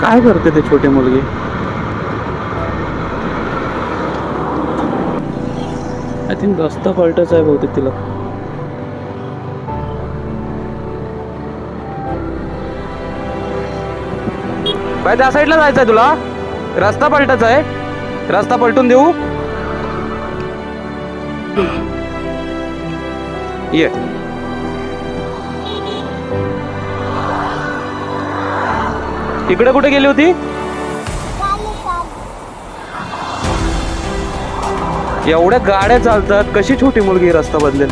काय करते ते छोटे मुलगी? आय थिंक रस्ता पलटच आहे बहुतेक तिला. बाय त्या साईडला जायचंय तुला? रस्ता पलटच आहे. रस्ता पलटून देऊ. ये। इकडे कुठे गेली होती? एवढ्या गाड्या चालतात कशी छोटी मुलगी रस्ता बदलेल?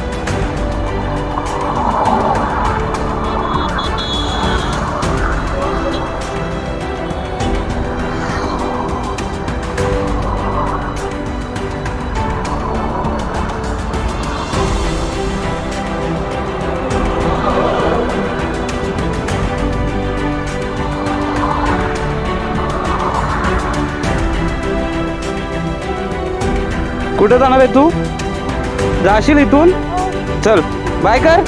कुठे जाणार आहे तू? जाशील इथून? चल बाय कर.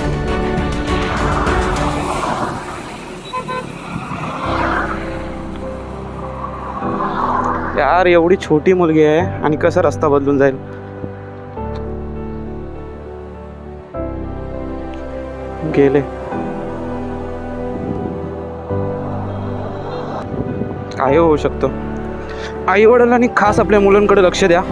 यार एवढी छोटी मुलगी आहे आणि कसा रस्ता बदलून जाईल? गेले. काय हो, होऊ शकतं. आई वडिलांनी खास आपल्या मुलांकडे लक्ष द्या.